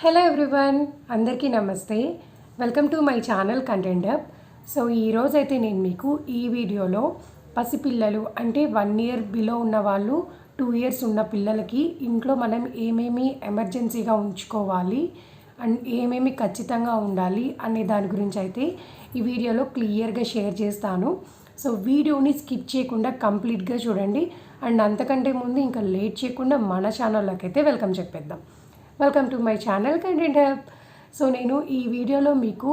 Hello everyone అందరికీ నమస్తే. Welcome to my channel content up so ఈరోజైతే నేను మీకు ఈ వీడియోలో పసిపిల్లలు అంటే వన్ ఇయర్ బిలో ఉన్న వాళ్ళు టూ ఇయర్స్ ఉన్న పిల్లలకి ఇంట్లో మనం ఏమేమి ఎమర్జెన్సీగా ఉంచుకోవాలి అండ్ ఏమేమి ఖచ్చితంగా ఉండాలి అనే దాని గురించి అయితే ఈ వీడియోలో క్లియర్గా షేర్ చేస్తాను. సో వీడియోని స్కిప్ చేయకుండా కంప్లీట్గా చూడండి. అండ్ అంతకంటే ముందు ఇంకా లేట్ చేయకుండా మన ఛానల్లోకి అయితే వెల్కమ్ చెప్పేద్దాం. Welcome to my channel content help so నేను ఈ వీడియోలో మీకు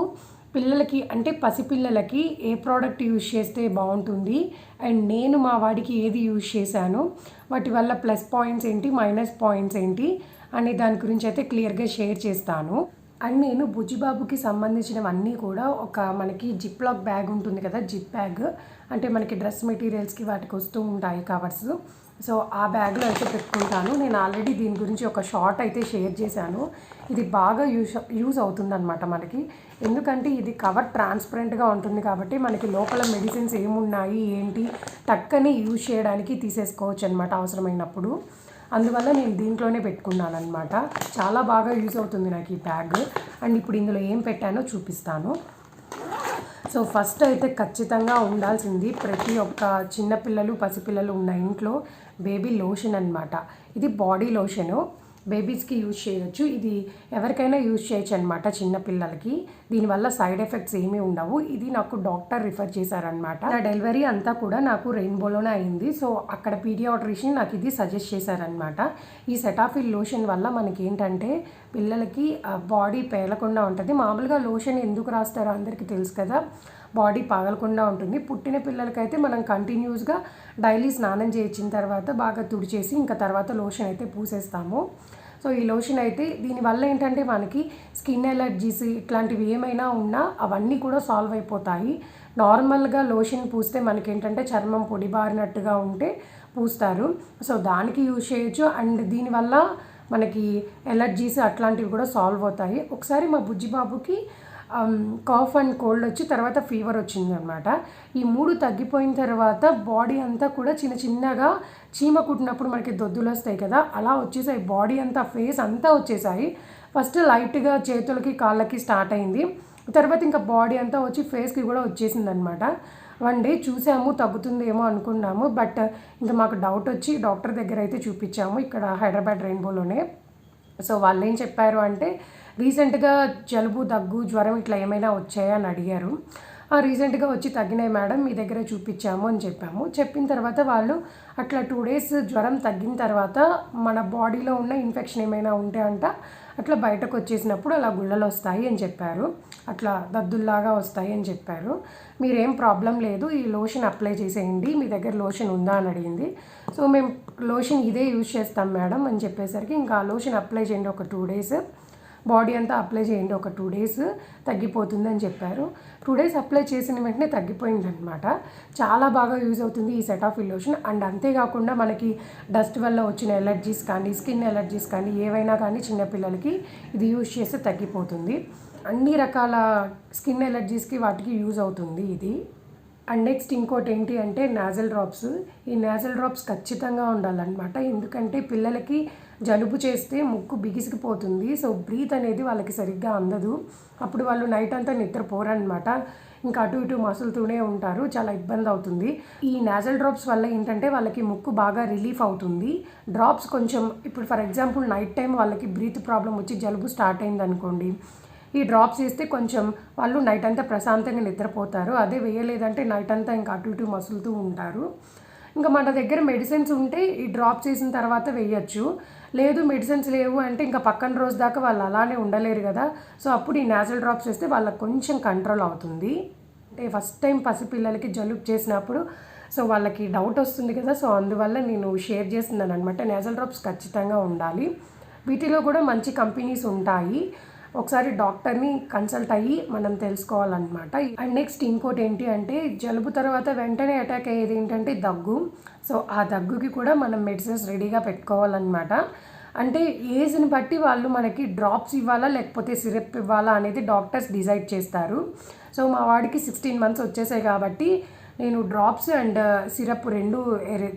పిల్లలకి అంటే పసిపిల్లలకి ఏ ప్రోడక్ట్ యూజ్ చేస్తే బాగుంటుంది అండ్ నేను మా వాడికి ఏది యూజ్ చేశాను వాటి వల్ల ప్లస్ పాయింట్స్ ఏంటి మైనస్ పాయింట్స్ ఏంటి అనే దాని గురించి అయితే క్లియర్గా షేర్ చేస్తాను. అండ్ నేను బుజ్జిబాబుకి సంబంధించినవన్నీ కూడా ఒక మనకి జిప్ లాక్ బ్యాగ్ ఉంటుంది కదా జిప్ బ్యాగ్. అంటే మనకి డ్రెస్ మెటీరియల్స్కి వాటికి వస్తూ ఉంటాయి కవర్స్. సో ఆ బ్యాగ్లో అయితే పెట్టుకుంటాను. నేను ఆల్రెడీ దీని గురించి ఒక షార్ట్ అయితే షేర్ చేశాను. ఇది బాగా యూస్ యూజ్ అవుతుందన్నమాట మనకి. ఎందుకంటే ఇది కవర్ ట్రాన్స్పరెంట్గా ఉంటుంది కాబట్టి మనకి లోపల మెడిసిన్స్ ఏమున్నాయి ఏంటి టక్కని యూజ్ చేయడానికి తీసేసుకోవచ్చు అనమాట అవసరమైనప్పుడు. అందువల్ల నేను దీంట్లోనే పెట్టుకున్నాను అనమాట చాలా బాగా యూజ్ అవుతుంది నాకు ఈ బ్యాగ్. అండ్ ఇప్పుడు ఇందులో ఏం పెట్టానో చూపిస్తాను. సో ఫస్ట్ అయితే ఖచ్చితంగా ఉండాల్సింది ప్రతి ఒక్క చిన్నపిల్లలు పసిపిల్లలు ఉన్న ఇంట్లో బేబీ లోషన్ అనమాట ఇది బాడీ లోషను. బేబీస్కి యూజ్ చేయొచ్చు. ఇది ఎవరికైనా యూజ్ చేయొచ్చు అనమాట చిన్నపిల్లలకి దీనివల్ల సైడ్ ఎఫెక్ట్స్ ఏమీ ఉండవు. ఇది నాకు డాక్టర్ రిఫర్ చేశారనమాట నా డెలివరీ అంతా కూడా నాకు రెయిన్బోలోనే అయింది. సో అక్కడ పీడియాట్రిషియన్ నాకు ఇది సజెస్ట్ చేశారనమాట ఈ సెటాఫిల్ లోషన్ వల్ల మనకి ఏంటంటే పిల్లలకి బాడీ పేలకుండా ఉంటుంది. మామూలుగా లోషన్ ఎందుకు రాస్తారో అందరికీ తెలుసు కదా. బాడీ పగలకుండా ఉంటుంది. పుట్టిన పిల్లలకైతే మనం కంటిన్యూస్గా డైలీ స్నానం చేయించిన తర్వాత బాగా తుడిచేసి ఇంకా తర్వాత లోషన్ అయితే పూసేస్తాము. సో ఈ లోషన్ అయితే దీనివల్ల ఏంటంటే మనకి స్కిన్ ఎలర్జీస్ ఇట్లాంటివి ఏమైనా ఉన్నా అవన్నీ కూడా సాల్వ్ అయిపోతాయి. నార్మల్గా లోషన్ పూస్తే మనకి ఏంటంటే చర్మం పొడిబారినట్టుగా ఉంటే పూస్తారు. సో దానికి యూజ్ చేయొచ్చు. అండ్ దీనివల్ల మనకి ఎలర్జీస్ అట్లాంటివి కూడా సాల్వ్ అవుతాయి. ఒకసారి మా బుజ్జిబాబుకి కాఫ్ అండ్ కోల్డ్ వచ్చి తర్వాత ఫీవర్ వచ్చిందనమాట ఈ మూడు తగ్గిపోయిన తర్వాత బాడీ అంతా కూడా చిన్న చిన్నగా చీమ కుట్టినప్పుడు మనకి దొద్దులు వస్తాయి కదా అలా వచ్చేసాయి. బాడీ అంతా ఫేస్ అంతా వచ్చేసాయి. ఫస్ట్ లైట్గా చేతులకి కాళ్ళకి స్టార్ట్ అయింది. తర్వాత ఇంకా బాడీ అంతా వచ్చి ఫేస్కి కూడా వచ్చేసింది అనమాట వన్ డే చూసాము తగ్గుతుందేమో అనుకున్నాము. బట్ ఇంకా మాకు డౌట్ వచ్చి డాక్టర్ దగ్గర అయితే చూపించాము. ఇక్కడ హైదరాబాద్ రెయిన్బోలోనే సో వాళ్ళు ఏం చెప్పారు అంటే రీసెంట్గా జలుబు దగ్గు జ్వరం ఇట్లా ఏమైనా వచ్చాయా? అని అడిగారు. రీసెంట్గా వచ్చి తగ్గినాయి మేడం మీ దగ్గర చూపించాము అని చెప్పాము. చెప్పిన తర్వాత వాళ్ళు అట్లా టూ డేస్ జ్వరం తగ్గిన తర్వాత మన బాడీలో ఉన్న ఇన్ఫెక్షన్ ఏమైనా ఉంటే అంట అట్లా బయటకు వచ్చేసినప్పుడు అలా గుళ్ళలు వస్తాయి అని చెప్పారు. అట్లా దద్దుల్లాగా వస్తాయి అని చెప్పారు. మీరేం ప్రాబ్లం లేదు ఈ లోషన్ అప్లై చేసేయండి మీ దగ్గర లోషన్ ఉందా అని అడిగింది. సో మేము లోషన్ ఇదే యూజ్ చేస్తాం మేడం అని చెప్పేసరికి ఇంకా ఆ లోషన్ అప్లై చేయండి ఒక టూ డేస్. బాడీ అంతా అప్లై చేయండి. ఒక టూ డేస్ తగ్గిపోతుందని చెప్పారు. టూ డేస్ అప్లై చేసిన వెంటనే తగ్గిపోయిందనమాట చాలా బాగా యూజ్ అవుతుంది ఈ సెట్ ఆఫ్ ఇల్యూషన్. అండ్ అంతేకాకుండా మనకి డస్ట్ వల్ల వచ్చిన ఎలర్జీస్ కానీ స్కిన్ ఎలర్జీస్ కానీ ఏవైనా కానీ చిన్నపిల్లలకి ఇది యూజ్ చేస్తే తగ్గిపోతుంది. అన్ని రకాల స్కిన్ ఎలర్జీస్కి వాటికి యూజ్ అవుతుంది ఇది. అండ్ నెక్స్ట్ ఇంకోటి ఏంటి అంటే నాజల్ డ్రాప్స్ ఈ నాజల్ డ్రాప్స్ ఖచ్చితంగా ఉండాలన్నమాట. ఎందుకంటే పిల్లలకి జలుబు చేస్తే ముక్కు బిగిసికిపోతుంది సో బ్రీత్ అనేది వాళ్ళకి సరిగ్గా అందదు. అప్పుడు వాళ్ళు నైట్ అంతా నిద్రపోరనమాట ఇంకా అటు ఇటు మసులుతూనే ఉంటారు. చాలా ఇబ్బంది అవుతుంది. ఈ నాజల్ డ్రాప్స్ వల్ల ఏంటంటే వాళ్ళకి ముక్కు బాగా రిలీఫ్ అవుతుంది. డ్రాప్స్ కొంచెం ఇప్పుడు ఫర్ ఎగ్జాంపుల్ నైట్ టైం వాళ్ళకి బ్రీత్ ప్రాబ్లం వచ్చి జలుబు స్టార్ట్ అయింది అనుకోండి ఈ డ్రాప్స్ వేస్తే కొంచెం వాళ్ళు నైట్ అంతా ప్రశాంతంగా నిద్రపోతారు. అదే వేయలేదంటే నైట్ అంతా ఇంకా అటు ఇటు మసులుతూ ఉంటారు. ఇంకా మన దగ్గర మెడిసిన్స్ ఉంటే ఈ డ్రాప్ చేసిన తర్వాత వేయచ్చు. లేదు మెడిసిన్స్ లేవు అంటే ఇంకా పక్కన రోజు దాకా వాళ్ళు అలానే ఉండలేరు కదా. సో అప్పుడు ఈ నేచురల్ డ్రాప్స్ వేస్తే వాళ్ళకి కొంచెం కంట్రోల్ అవుతుంది. అంటే ఫస్ట్ టైం పసిపిల్లలకి జలుబు చేసినప్పుడు సో వాళ్ళకి డౌట్ వస్తుంది కదా. సో అందువల్ల నేను షేర్ చేస్తున్నాను అనమాట నేజల్ డ్రాప్స్ ఖచ్చితంగా ఉండాలి. వీటిలో కూడా మంచి కంపెనీస్ ఉంటాయి. ఒకసారి డాక్టర్ని కన్సల్ట్ అయ్యి మనం తెలుసుకోవాలన్నమాట. అండ్ నెక్స్ట్ ఇంకోటి ఏంటి అంటే జలుబు తర్వాత వెంటనే అటాక్ అయ్యేది ఏంటంటే దగ్గు. సో ఆ దగ్గుకి కూడా మనం మెడిసిన్స్ రెడీగా పెట్టుకోవాలన్నమాట. అంటే ఏజ్ని బట్టి వాళ్ళు మనకి డ్రాప్స్ ఇవ్వాలా లేకపోతే సిరప్ ఇవ్వాలా అనేది డాక్టర్స్ డిసైడ్ చేస్తారు. సో మా వాడికి సిక్స్టీన్ మంత్స్ వచ్చేసాయి కాబట్టి నేను డ్రాప్స్ అండ్ సిరప్ రెండు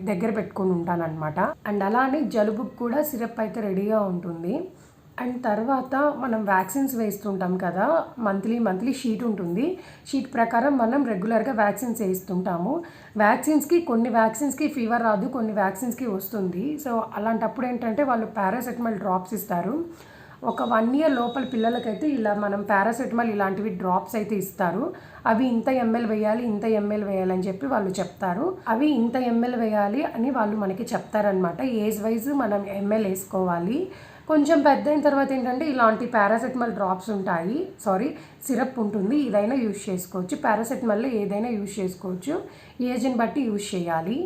దగ్గర పెట్టుకొని ఉంటానన్నమాట. అండ్ అలానే జలుబుకి కూడా సిరప్ అయితే రెడీగా ఉంటుంది. అండ్ తర్వాత మనం వ్యాక్సిన్స్ వేస్తుంటాం కదా మంత్లీ మంత్లీ షీట్ ఉంటుంది. షీట్ ప్రకారం మనం రెగ్యులర్గా వ్యాక్సిన్స్ వేస్తుంటాము. వ్యాక్సిన్స్కి కొన్ని వ్యాక్సిన్స్కి ఫీవర్ రాదు కొన్ని వ్యాక్సిన్స్కి వస్తుంది. సో అలాంటప్పుడు ఏంటంటే వాళ్ళు పారాసెటమాల్ డ్రాప్స్ ఇస్తారు. ఒక వన్ ఇయర్ లోపల పిల్లలకైతే ఇలా మనం పారాసెటమాల్ ఇలాంటివి డ్రాప్స్ అయితే ఇస్తారు. అవి ఇంత ఎంఎల్ వేయాలి ఇంత ఎంఎల్ వేయాలి అని చెప్పి వాళ్ళు చెప్తారు. అవి ఇంత ఎంఎల్ వేయాలి అని వాళ్ళు మనకి చెప్తారనమాట ఏజ్ వైజ్ మనం ఎంఎల్ వేసుకోవాలి. కొంచెం పెద్ద అయిన తర్వాత ఏంటంటే ఇలాంటి పారాసెటమాల్ డ్రాప్స్ ఉంటాయి. సారీ సిరప్ ఉంటుంది. ఇదైనా యూజ్ చేసుకోవచ్చు. పారాసెటమాల్లో ఏదైనా యూజ్ చేసుకోవచ్చు. ఏజ్ని బట్టి యూజ్ చేయాలి.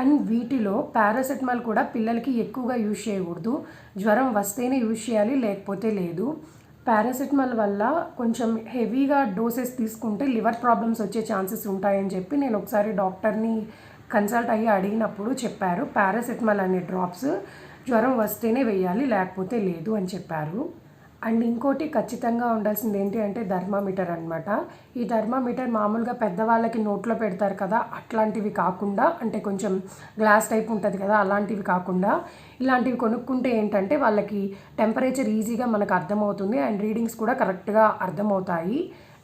అండ్ వీటిలో పారాసెటమాల్ కూడా పిల్లలకి ఎక్కువగా యూజ్ చేయకూడదు. జ్వరం వస్తేనే యూజ్ చేయాలి లేకపోతే లేదు. పారాసెటమాల్ వల్ల కొంచెం హెవీగా డోసెస్ తీసుకుంటే లివర్ ప్రాబ్లమ్స్ వచ్చే ఛాన్సెస్ ఉంటాయని చెప్పి నేను ఒకసారి డాక్టర్ని కన్సల్ట్ అయ్యి అడిగినప్పుడు చెప్పారు. పారాసెటమాల్ అనే డ్రాప్స్ జ్వరం వస్తేనే వేయాలి లేకపోతే లేదు అని చెప్పారు. అండ్ ఇంకోటి ఖచ్చితంగా ఉండాల్సింది ఏంటి అంటే థర్మామీటర్ అనమాట ఈ థర్మామీటర్ మామూలుగా పెద్దవాళ్ళకి నోట్లో పెడతారు కదా అట్లాంటివి కాకుండా అంటే కొంచెం గ్లాస్ టైప్ ఉంటుంది కదా అలాంటివి కాకుండా ఇలాంటివి కొనుక్కుంటే ఏంటంటే వాళ్ళకి టెంపరేచర్ ఈజీగా మనకు అర్థమవుతుంది అండ్ రీడింగ్స్ కూడా కరెక్ట్గా అర్థమవుతాయి.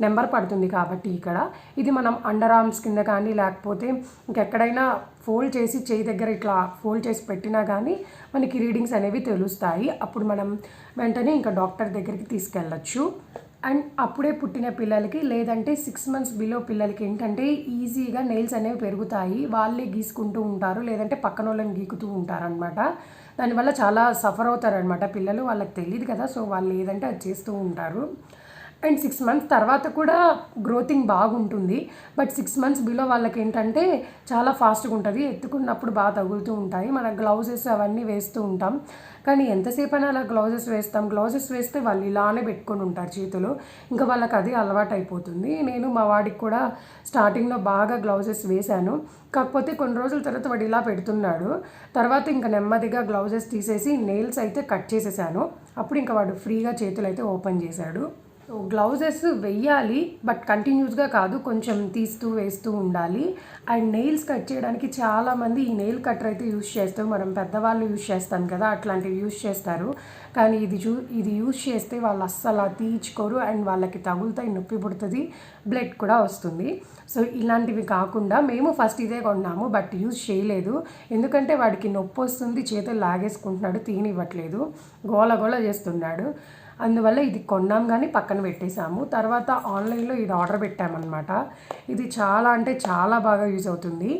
నెంబర్ పడుతుంది కాబట్టి ఇక్కడ. ఇది మనం అండర్ ఆర్మ్స్ కింద కానీ లేకపోతే ఇంకెక్కడైనా ఫోల్డ్ చేసి చేయి దగ్గర ఇట్లా ఫోల్డ్ చేసి పెట్టినా కానీ మనకి రీడింగ్స్ అనేవి తెలుస్తాయి. అప్పుడు మనం వెంటనే ఇంకా డాక్టర్ దగ్గరికి తీసుకెళ్ళచ్చు. అండ్ అప్పుడే పుట్టిన పిల్లలకి లేదంటే సిక్స్ మంత్స్ బిలో పిల్లలకి ఏంటంటే ఈజీగా నెయిల్స్ అనేవి పెరుగుతాయి. వాళ్ళే గీసుకుంటూ ఉంటారు లేదంటే పక్కన వాళ్ళని గీకుతూ ఉంటారనమాట దానివల్ల చాలా సఫర్ అవుతారనమాట పిల్లలు వాళ్ళకి తెలియదు కదా సో వాళ్ళు ఏదంటే అది చేస్తూ ఉంటారు. అండ్ సిక్స్ మంత్స్ తర్వాత కూడా గ్రోతింగ్ బాగుంటుంది. బట్ సిక్స్ మంత్స్ బిలో వాళ్ళకి ఏంటంటే చాలా ఫాస్ట్గా ఉంటుంది. ఎత్తుకున్నప్పుడు బాగా తగులుతూ ఉంటాయి. మన గ్లౌజెస్ అవన్నీ వేస్తూ ఉంటాం. కానీ ఎంతసేపు అయినా అలా గ్లౌజెస్ వేస్తాం. గ్లౌజెస్ వేస్తే వాళ్ళు ఇలానే పెట్టుకొని ఉంటారు చేతులు. ఇంకా వాళ్ళకి అది అలవాటు అయిపోతుంది నేను మా వాడికి కూడా స్టార్టింగ్లో బాగా గ్లౌజెస్ వేశాను. కాకపోతే కొన్ని రోజుల తర్వాత వాడు ఇలా పెడుతున్నాడు. తర్వాత ఇంకా నెమ్మదిగా గ్లౌజెస్ తీసేసి నెయిల్స్ అయితే కట్ చేసేసాను. అప్పుడు ఇంకా వాడు ఫ్రీగా చేతులు అయితే ఓపెన్ చేశాడు. సో గ్లౌజెస్ వెయ్యాలి బట్ కంటిన్యూస్గా కాదు కొంచెం తీస్తూ వేస్తూ ఉండాలి. అండ్ నెయిల్స్ కట్ చేయడానికి చాలామంది ఈ నెయిల్ కట్టర్ అయితే యూస్ చేస్తారు. మనం పెద్దవాళ్ళు యూస్ చేస్తాం కదా అట్లాంటివి యూస్ చేస్తారు. కానీ ఇది చూ ఇది యూస్ చేస్తే వాళ్ళు అస్సలు తీర్చుకోరు. అండ్ వాళ్ళకి తగులుతాయి నొప్పి పుడుతుంది బ్లడ్ కూడా వస్తుంది. సో ఇలాంటివి కాకుండా మేము ఫస్ట్ ఇదే కొన్నాము బట్ యూజ్ చేయలేదు. ఎందుకంటే వాడికి నొప్పి వస్తుంది చేతులు లాగేసుకుంటున్నాడు తీనివ్వట్లేదు గోల గోల చేస్తున్నాడు. అందువల్ల ఇది కొన్నాం కానీ పక్కన పెట్టేశాము. తర్వాత ఆన్లైన్లో ఇది ఆర్డర్ పెట్టామన్నమాట. ఇది చాలా అంటే చాలా బాగా యూజ్ అవుతుంది.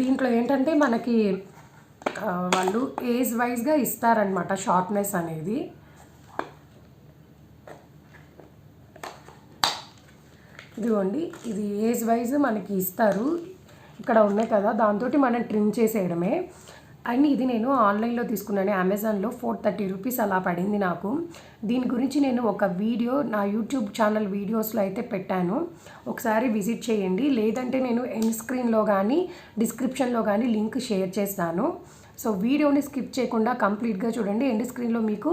దీంట్లో ఏంటంటే మనకి వాళ్ళు ఏజ్ వైజ్గా ఇస్తారనమాట షార్ప్నెస్ అనేది. ఇదిగోండి ఇది ఏజ్ వైజ్ మనకి ఇస్తారు. ఇక్కడ ఉన్నాయి కదా దాంతో మనం ట్రిమ్ చేసేయడమే. అండ్ ఇది నేను ఆన్లైన్లో తీసుకున్నాను. అమెజాన్లో ఫోర్ థర్టీ రూపీస్ అలా పడింది నాకు. దీని గురించి నేను ఒక వీడియో నా యూట్యూబ్ ఛానల్ వీడియోస్లో అయితే పెట్టాను. ఒకసారి విజిట్ చేయండి. లేదంటే నేను ఎండ్ స్క్రీన్లో కానీ డిస్క్రిప్షన్లో కానీ లింక్ షేర్ చేస్తాను. సో వీడియోని స్కిప్ చేయకుండా కంప్లీట్గా చూడండి. ఎండ్ స్క్రీన్లో మీకు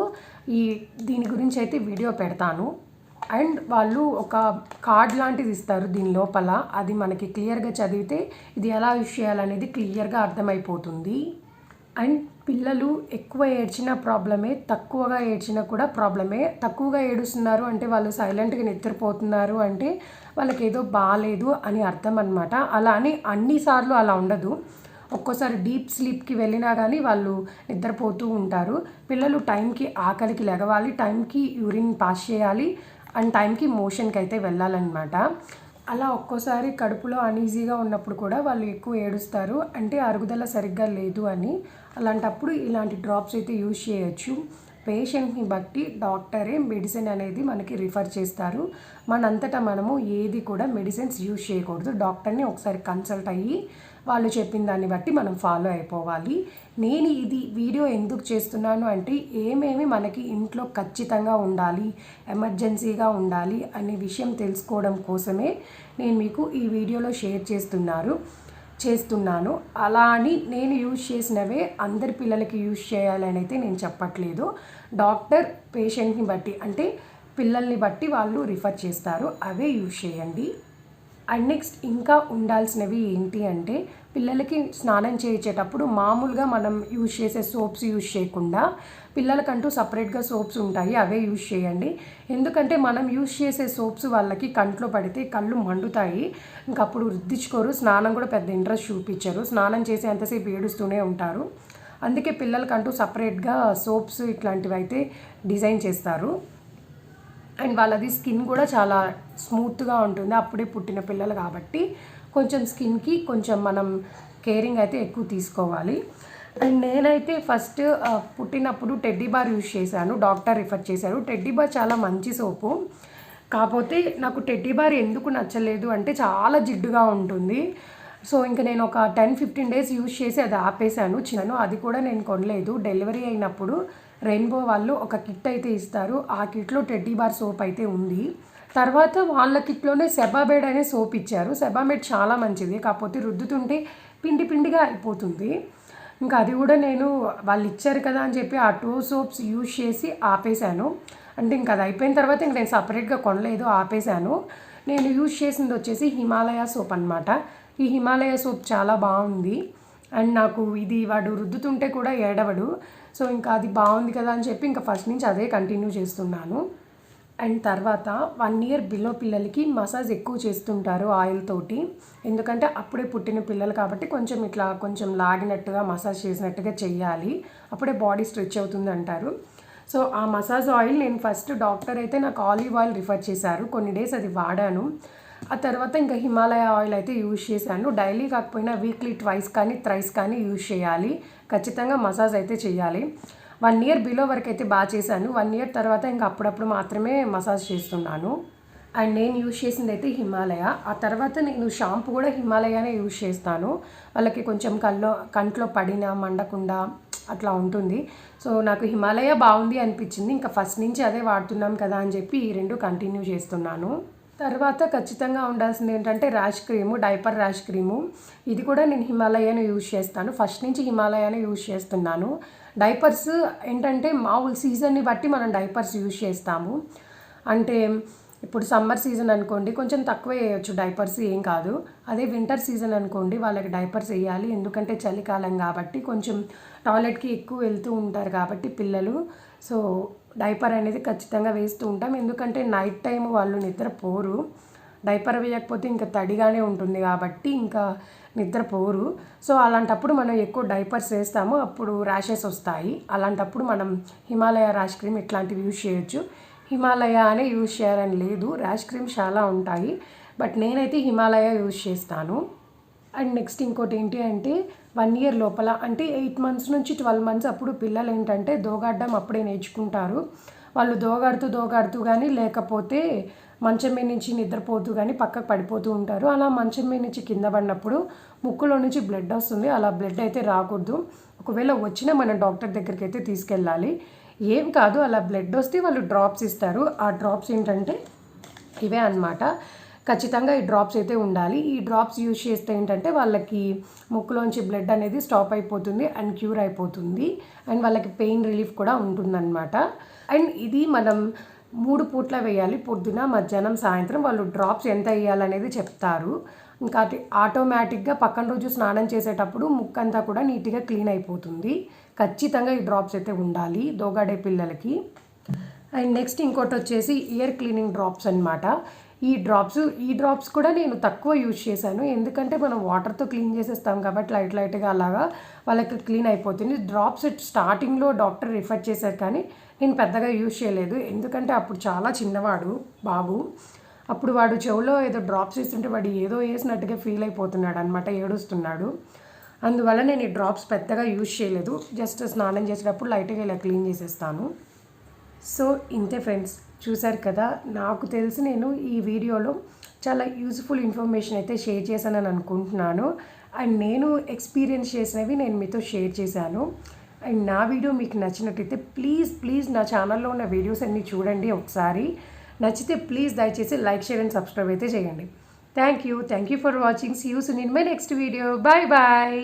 ఈ దీని గురించి అయితే వీడియో పెడతాను. అండ్ వాళ్ళు ఒక కార్డ్ లాంటిది ఇస్తారు దీని లోపల. అది మనకి క్లియర్గా చదివితే ఇది ఎలా యూస్ చేయాలనేది క్లియర్గా అర్థమైపోతుంది. అండ్ పిల్లలు ఎక్కువ ఏడ్చిన ప్రాబ్లమే తక్కువగా ఏడ్చినా కూడా ప్రాబ్లమే. తక్కువగా ఏడుస్తున్నారు అంటే వాళ్ళు సైలెంట్గా నిద్రపోతున్నారు అంటే వాళ్ళకి ఏదో బాగాలేదు అని అర్థం అనమాట అలా అని అన్నిసార్లు అలా ఉండదు. ఒక్కోసారి డీప్ స్లీప్కి వెళ్ళినా కానీ వాళ్ళు నిద్రపోతూ ఉంటారు. పిల్లలు టైంకి ఆకలికి లెగవాలి టైంకి యూరిన్ పాస్ చేయాలి అండ్ టైంకి మోషన్కి అయితే వెళ్ళాలన్నమాట. అలా ఒక్కోసారి కడుపులో అనీజీగా ఉన్నప్పుడు కూడా వాళ్ళు ఎక్కువ ఏడుస్తారు. అంటే అరుగుదల సరిగ్గా లేదు అని. అలాంటప్పుడు ఇలాంటి డ్రాప్స్ అయితే యూజ్ చేయొచ్చు. పేషెంట్ని బట్టి డాక్టరే మెడిసిన్ అనేది మనకి రిఫర్ చేస్తారు. మనంతటా మనము ఏది కూడా మెడిసిన్స్ యూజ్ చేయకూడదు. డాక్టర్ని ఒకసారి కన్సల్ట్ అయ్యి వాళ్ళు చెప్పిన దాన్ని బట్టి మనం ఫాలో అయిపోవాలి. నేను ఇది వీడియో ఎందుకు చేస్తున్నాను అంటే ఏమేమి మనకి ఇంట్లో ఖచ్చితంగా ఉండాలి ఎమర్జెన్సీగా ఉండాలి అనే విషయం తెలుసుకోవడం కోసమే నేను మీకు ఈ వీడియోలో షేర్ చేస్తున్నారు. చేస్తున్నాను. అలా అని నేను యూజ్ చేసినవే అందరి పిల్లలకి యూజ్ చేయాలని అయితే నేను చెప్పట్లేదు. డాక్టర్ పేషెంట్ని బట్టి అంటే పిల్లల్ని బట్టి వాళ్ళు రిఫర్ చేస్తారు. అవే యూజ్ చేయండి. అండ్ నెక్స్ట్ ఇంకా ఉండాల్సినవి ఏంటి అంటే పిల్లలకి స్నానం చేయించేటప్పుడు మామూలుగా మనం యూజ్ చేసే సోప్స్ యూజ్ చేయకుండా పిల్లలకంటూ సపరేట్గా సోప్స్ ఉంటాయి అవే యూజ్ చేయండి. ఎందుకంటే మనం యూజ్ చేసే సోప్స్ వాళ్ళకి కంట్లో పడితే కళ్ళు మండుతాయి. ఇంకప్పుడు రుద్దించుకోరు స్నానం కూడా పెద్ద ఇంట్రెస్ట్ చూపించరు. స్నానం చేసి ఎంతసేపు ఏడుస్తూనే ఉంటారు. అందుకే పిల్లలకంటూ సపరేట్గా సోప్స్ ఇట్లాంటివి అయితే డిజైన్ చేస్తారు. అండ్ వాళ్ళది స్కిన్ కూడా చాలా స్మూత్గా ఉంటుంది. అప్పుడే పుట్టిన పిల్లలు కాబట్టి కొంచెం స్కిన్కి కొంచెం మనం కేరింగ్ అయితే ఎక్కువ తీసుకోవాలి. అండ్ నేనైతే ఫస్ట్ పుట్టినప్పుడు టెడ్డీ బార్ యూజ్ చేశాను. డాక్టర్ రిఫర్ చేశారు. టెడ్డీ బార్ చాలా మంచి సోపు. కాకపోతే నాకు టెడ్డీ బార్ ఎందుకు నచ్చలేదు అంటే చాలా జిడ్డుగా ఉంటుంది. సో ఇంకా నేను ఒక టెన్ ఫిఫ్టీన్ డేస్ యూజ్ చేసి అది ఆపేశాను. చిన్నను అది కూడా నేను కొనలేదు. డెలివరీ అయినప్పుడు రెయిన్బో వాళ్ళు ఒక కిట్ అయితే ఇస్తారు. ఆ కిట్లో టెడ్డీ బార్ సోప్ అయితే ఉంది. తర్వాత వాళ్ళ కిట్లోనే సెబాబేడ్ అనే సోప్ ఇచ్చారు. సెబాబేడ్ చాలా మంచిది. కాకపోతే రుద్దుతుంటే పిండి పిండిగా అయిపోతుంది. ఇంకా అది కూడా నేను వాళ్ళు ఇచ్చారు కదా అని చెప్పి ఆ టూ సోప్స్ యూజ్ చేసి ఆపేశాను. అంటే ఇంకా అది అయిపోయిన తర్వాత ఇంక నేను సపరేట్గా కొనలేదు ఆపేశాను. నేను యూజ్ చేసింది వచ్చేసి హిమాలయ సోప్ అనమాట ఈ హిమాలయ సోప్ చాలా బాగుంది. అండ్ నాకు ఇది వాడు రుద్దుతుంటే కూడా ఏడవడు. సో ఇంకా అది బాగుంది కదా అని చెప్పి ఇంకా ఫస్ట్ నుంచి అదే కంటిన్యూ చేస్తున్నాను. అండ్ తర్వాత వన్ ఇయర్ బిలో పిల్లలకి మసాజ్ ఎక్కువ చేస్తుంటారు ఆయిల్ తోటి. ఎందుకంటే అప్పుడే పుట్టిన పిల్లలు కాబట్టి కొంచెం ఇట్లా కొంచెం లాగినట్టుగా మసాజ్ చేసినట్టుగా చెయ్యాలి. అప్పుడే బాడీ స్ట్రెచ్ అవుతుంది అంటారు. సో ఆ మసాజ్ ఆయిల్ నేను ఫస్ట్ డాక్టర్ అయితే నాకు ఆలివ్ ఆయిల్ రిఫర్ చేశారు. కొన్ని డేస్ అది వాడాను. ఆ తర్వాత ఇంకా హిమాలయ ఆయిల్ అయితే యూజ్ చేశాను. డైలీ కాకపోయినా వీక్లీ ట్వైస్ కానీ థ్రైస్ కానీ యూజ్ చేయాలి. ఖచ్చితంగా మసాజ్ అయితే చేయాలి వన్ ఇయర్ బిలో వరకు అయితే బాగా చేశాను. వన్ ఇయర్ తర్వాత ఇంకా అప్పుడప్పుడు మాత్రమే మసాజ్ చేస్తున్నాను. అండ్ నేను యూజ్ చేసింది అయితే హిమాలయ. ఆ తర్వాత నేను షాంపూ కూడా హిమాలయనే యూజ్ చేస్తాను. వాళ్ళకి కొంచెం కల్లో కంట్లో పడిన మండకుండా అట్లా ఉంటుంది. సో నాకు హిమాలయ బాగుంది అనిపించింది. ఇంకా ఫస్ట్ నుంచి అదే వాడుతున్నాం కదా అని చెప్పి ఈ రెండు కంటిన్యూ చేస్తున్నాను. తర్వాత ఖచ్చితంగా ఉండాల్సింది ఏంటంటే rash cream diaper rash cream ఇది కూడా నేను హిమాలయాను యూజ్ చేస్తాను. ఫస్ట్ నుంచి హిమాలయాను యూజ్ చేస్తున్నాను. డైపర్స్ ఏంటంటే మామూలు సీజన్ని బట్టి మనం డైపర్స్ యూజ్ చేస్తాము. అంటే ఇప్పుడు సమ్మర్ సీజన్ అనుకోండి కొంచెం తక్కువ వేయచ్చు డైపర్స్ ఏం కాదు. అదే వింటర్ సీజన్ అనుకోండి వాళ్ళకి డైపర్స్ వేయాలి. ఎందుకంటే చలికాలం కాబట్టి కొంచెం టాయిలెట్కి ఎక్కువ వెళ్తూ ఉంటారు కాబట్టి పిల్లలు. సో డైపర్ అనేది ఖచ్చితంగా వేస్తూ ఉంటాం. ఎందుకంటే నైట్ టైం వాళ్ళు నిద్రపోరు డైపర్ వేయకపోతే ఇంకా తడిగానే ఉంటుంది కాబట్టి ఇంకా నిద్రపోరు సో అలాంటప్పుడు మనం ఎక్కువ డైపర్స్ వేస్తాము. అప్పుడు ర్యాషెస్ వస్తాయి. అలాంటప్పుడు మనం హిమాలయ ర్యాష్ క్రీమ్ ఇట్లాంటివి యూజ్ చేయొచ్చు. హిమాలయ అనే యూజ్ చేయాలని లేదు. ర్యాష్ క్రీమ్ చాలా ఉంటాయి. బట్ నేనైతే హిమాలయ యూజ్ చేస్తాను. అండ్ నెక్స్ట్ ఇంకోటి ఏంటి అంటే వన్ ఇయర్ లోపల అంటే ఎయిట్ మంత్స్ నుంచి ట్వెల్వ్ మంత్స్ అప్పుడు పిల్లలు ఏంటంటే దోగాడడం అప్పుడే నేర్చుకుంటారు. వాళ్ళు దోగాడుతూ దోగాడుతూ కానీ లేకపోతే మంచం మీద నుంచి నిద్రపోతూ కానీ పక్కకు పడిపోతూ ఉంటారు. అలా మంచం మీద నుంచి కింద పడినప్పుడు ముక్కులో నుంచి బ్లడ్ వస్తుంది. అలా బ్లడ్ అయితే రాకూడదు. ఒకవేళ వచ్చినా మనం డాక్టర్ దగ్గరికి అయితే తీసుకెళ్ళాలి. ఏం కాదు అలా బ్లడ్ వస్తే వాళ్ళు డ్రాప్స్ ఇస్తారు. ఆ డ్రాప్స్ ఏంటంటే ఇవే అనమాట ఖచ్చితంగా ఈ డ్రాప్స్ అయితే ఉండాలి. ఈ డ్రాప్స్ యూజ్ చేస్తే ఏంటంటే వాళ్ళకి ముక్కులోంచి బ్లడ్ అనేది స్టాప్ అయిపోతుంది అండ్ క్యూర్ అయిపోతుంది అండ్ వాళ్ళకి పెయిన్ రిలీఫ్ కూడా ఉంటుందన్నమాట. అండ్ ఇది మనం మూడు పూట్ల వేయాలి. పొద్దున మధ్యాహ్నం సాయంత్రం వాళ్ళు డ్రాప్స్ ఎంత వేయాలనేది చెప్తారు. ఇంకా అది ఆటోమేటిక్గా పక్కన రోజు స్నానం చేసేటప్పుడు ముక్కంతా కూడా నీట్గా క్లీన్ అయిపోతుంది. ఖచ్చితంగా ఈ డ్రాప్స్ అయితే ఉండాలి దోగాడే పిల్లలకి. అండ్ నెక్స్ట్ ఇంకోటి వచ్చేసి ఇయర్ క్లీనింగ్ డ్రాప్స్ అనమాట ఈ డ్రాప్స్ ఈ డ్రాప్స్ కూడా నేను తక్కువ యూజ్ చేశాను. ఎందుకంటే మనం వాటర్తో క్లీన్ చేసేస్తాం కాబట్టి లైట్ లైట్గా అలాగా వాళ్ళకి క్లీన్ అయిపోతుంది. డ్రాప్స్ స్టార్టింగ్లో డాక్టర్ రిఫర్ చేశారు కానీ నేను పెద్దగా యూజ్ చేయలేదు. ఎందుకంటే అప్పుడు చాలా చిన్నవాడు బాబు. అప్పుడు వాడు చెవులో ఏదో డ్రాప్స్ ఇస్తుంటే వాడు ఏదో వేసినట్టుగా ఫీల్ అయిపోతున్నాడు అనమాట ఏడుస్తున్నాడు. అందువల్ల నేను ఈ డ్రాప్స్ పెద్దగా యూజ్ చేయలేదు. జస్ట్ స్నానం చేసేటప్పుడు లైట్గా ఇలా క్లీన్ చేసేస్తాను. సో ఇంతే ఫ్రెండ్స్. చూసారు కదా నాకు తెలిసి నేను ఈ వీడియోలో చాలా యూజ్ఫుల్ ఇన్ఫర్మేషన్ అయితే షేర్ చేశానని అనుకుంటున్నాను. అండ్ నేను ఎక్స్పీరియన్స్ చేసినవి నేను మీతో షేర్ చేశాను. అండ్ నా వీడియో మీకు నచ్చినట్టయితే ప్లీజ్ ప్లీజ్ నా ఛానల్లో ఉన్న వీడియోస్ అన్నీ చూడండి ఒకసారి. నచ్చితే ప్లీజ్ దయచేసి లైక్ షేర్ అండ్ సబ్స్క్రైబ్ అయితే చేయండి. Thank you. Thank you for watching. See you soon in my next video bye bye